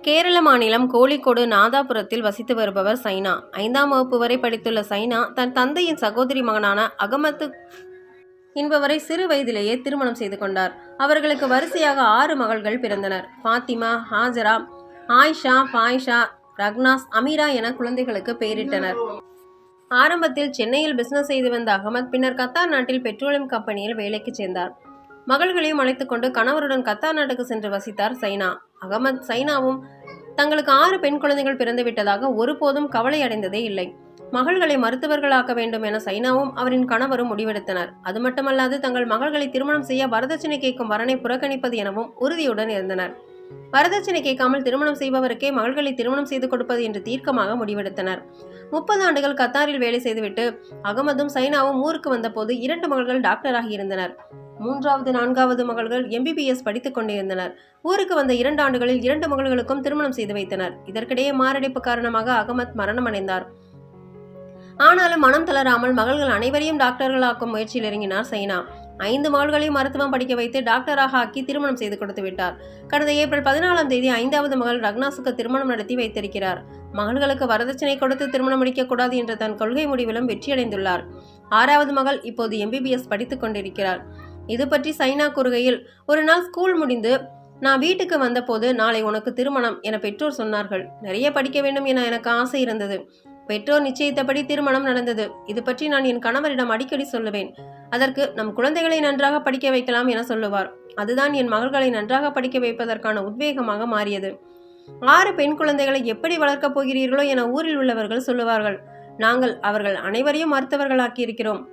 கேரள மாநிலம் கோழிக்கோடு நாதாபுரத்தில் வசித்து வருபவர் சைனா. ஐந்தாம் வகுப்பு வரை படித்துள்ள சைனா தன் தந்தையின் சகோதரி மகனான அகமத்து என்பவரை சிறு வயதிலேயே திருமணம் செய்து கொண்டார். அவர்களுக்கு வரிசையாக ஆறு மகள்கள் பிறந்தனர். ஃபாத்திமா ஹாஜரா ஆயிஷா பாயிஷா ரக்னாஸ் அமீரா என குழந்தைகளுக்கு பெயரிட்டனர். ஆரம்பத்தில் சென்னையில் பிசினஸ் செய்து வந்த அகமத் பின்னர் கத்தார் நாட்டில் பெட்ரோலியம் கம்பெனியில் வேலைக்கு சேர்ந்தார். மகள்களையும் அழைத்துக்கொண்டு கணவருடன் கத்தார் நாட்டுக்கு சென்று வசித்தார் சைனா. அகமத் சைனாவும் தங்களுக்கு ஆறு பெண் குழந்தைகள் பிறந்துவிட்டதாக ஒருபோதும் கவலை அடைந்ததே இல்லை. மகள்களை மருத்துவர்களாக்க வேண்டும் என சைனாவும் அவரின் கணவரும் முடிவெடுத்தனர். அது மட்டுமல்லாது தங்கள் மகள்களை திருமணம் செய்ய வரதட்சணை கேட்கும் வரனை புறக்கணிப்பது எனவும் உறுதியுடன் இருந்தனர். வரதட்சணை கேட்காமல் திருமணம் செய்பவருக்கே மகள்களை திருமணம் செய்து கொடுப்பது என்று தீர்க்கமாக முடிவெடுத்தனர். முப்பது ஆண்டுகள் கத்தாரில் வேலை செய்துவிட்டு அகமதும் சைனாவும் ஊருக்கு வந்தபோது இரண்டு மகள்கள் டாக்டராகி இருந்தனர். மூன்றாவது நான்காவது மகள்கள் எம்பிபிஎஸ் படித்துக் கொண்டிருந்தனர். ஊருக்கு வந்த இரண்டு ஆண்டுகளில் இரண்டு மகள்களுக்கும் திருமணம் செய்து வைத்தனர். இதற்கிடையே மாரடைப்பு காரணமாக அகமத் மரணமடைந்தார். ஆனாலும் மனம் தளராமல் மகள்கள் அனைவரையும் டாக்டர்களாக்கும் முயற்சியில் இறங்கினார் சைனா. ஐந்து மகள்களையும் மருத்துவம் படிக்க வைத்து டாக்டராக ஆக்கி திருமணம் செய்து கொடுத்து விட்டார். கடந்த ஏப்ரல் பதினாலாம் தேதி ஐந்தாவது மகள் ரக்னாஸுக்கு திருமணம் நடத்தி வைத்திருக்கிறார். மகள்களுக்கு வரதட்சணை கொடுத்து திருமணம் முடிக்கக்கூடாது என்ற தன் கொள்கை முடிவிலும் வெற்றியடைந்துள்ளார். ஆறாவது மகள் இப்போது எம்பிபிஎஸ் படித்துக் கொண்டிருக்கிறார். இது பற்றி சைனா கூறுகையில் ஒரு நாள் ஸ்கூல் முடிந்து நான் வீட்டுக்கு வந்தபோது நாளை உனக்கு திருமணம் என பெற்றோர் சொன்னார்கள். நிறைய படிக்க வேண்டும் என எனக்கு ஆசை இருந்தது. பெற்றோர் நிச்சயித்தபடி திருமணம் நடந்தது. இது பற்றி நான் என் கணவரிடம் அடிக்கடி சொல்லுவேன். அதற்கு நம் குழந்தைகளை நன்றாக படிக்க வைக்கலாம் என சொல்லுவார். அதுதான் என் மகள்களை நன்றாக படிக்க வைப்பதற்கான உத்வேகமாக மாறியது. ஆறு பெண் குழந்தைகளை எப்படி வளர்க்கப் போகிறீர்களோ என ஊரில் உள்ளவர்கள் சொல்லுவார்கள். நாங்கள் அவர்கள் அனைவரையும் மருத்துவர்களாக்கி இருக்கிறோம்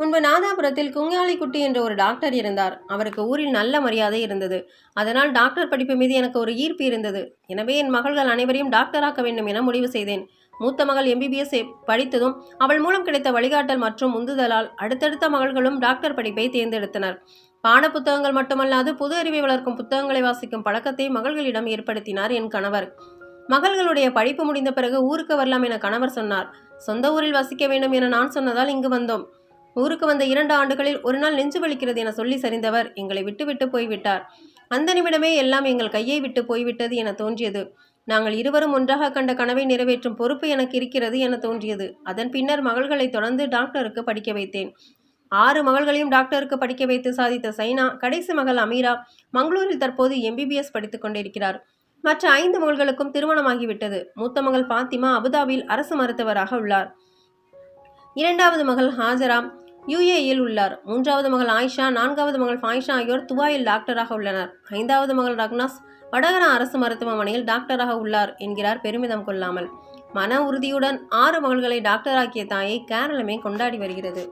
முன்பு நாதாபுரத்தில் குங்காலிக்குட்டி என்ற ஒரு டாக்டர் இருந்தார். அவருக்கு ஊரில் நல்ல மரியாதை இருந்தது. அதனால் டாக்டர் படிப்பு மீது எனக்கு ஒரு ஈர்ப்பு இருந்தது. எனவே என் மகள்கள் அனைவரையும் டாக்டராக்க வேண்டும் என முடிவு செய்தேன். மூத்த மகள் எம்பிபிஎஸ் படித்ததும் அவள் மூலம் கிடைத்த வழிகாட்டல் மற்றும் உந்துதலால் அடுத்தடுத்த மகள்களும் டாக்டர் படிப்பை தேர்ந்தெடுத்தனர். பாட புத்தகங்கள் மட்டுமல்லாது புது அறிவை வளர்க்கும் புத்தகங்களை வாசிக்கும் பழக்கத்தை மகள்களிடம் ஏற்படுத்தினார் என் கணவர். மகள்களுடைய படிப்பு முடிந்த பிறகு ஊருக்கு வரலாம் என கணவர் சொன்னார். சொந்த ஊரில் வசிக்க வேண்டும் என நான் சொன்னதால் இங்கு வந்தோம். ஊருக்கு வந்த இரண்டு ஆண்டுகளில் ஒரு நாள் நெஞ்சு வலிக்கிறது என சொல்லி சரிந்தவர் எங்களை விட்டுவிட்டு போய்விட்டார். அந்த நிமிடமே எல்லாம் எங்கள் கையை விட்டு போய்விட்டது என தோன்றியது. நாங்கள் இருவரும் ஒன்றாக கண்ட கனவை நிறைவேற்றும் பொறுப்பு எனக்கு இருக்கிறது என தோன்றியது. அதன் பின்னர் மகள்களை தொடர்ந்து டாக்டருக்கு படிக்க வைத்தேன். ஆறு மகள்களையும் டாக்டருக்கு படிக்க வைத்து சாதித்த சைனா கடைசி மகள் அமீரா மங்களூரில் தற்போது எம்பிபிஎஸ் படித்துக் கொண்டிருக்கிறார். மற்ற ஐந்து மகள்களுக்கும் திருமணமாகிவிட்டது. மூத்த மகள் பாத்திமா அபுதாபியில் அரசு மருத்துவராக உள்ளார். இரண்டாவது மகள் ஹாஜரா யுஏயில் உள்ளார். மூன்றாவது மகள் ஆயிஷா நான்காவது மகள் ஃபாயிஷா ஆகியோர் துபாயில் டாக்டராக உள்ளனர். ஐந்தாவது மகள் ரக்னாஸ் வடகர அரசு மருத்துவமனையில் டாக்டராக உள்ளார் என்கிறார் பெருமிதம் கொள்ளாமல். மன உறுதியுடன் ஆறு மகள்களை டாக்டராக்கிய தாயை கேரளமே கொண்டாடி வருகிறது.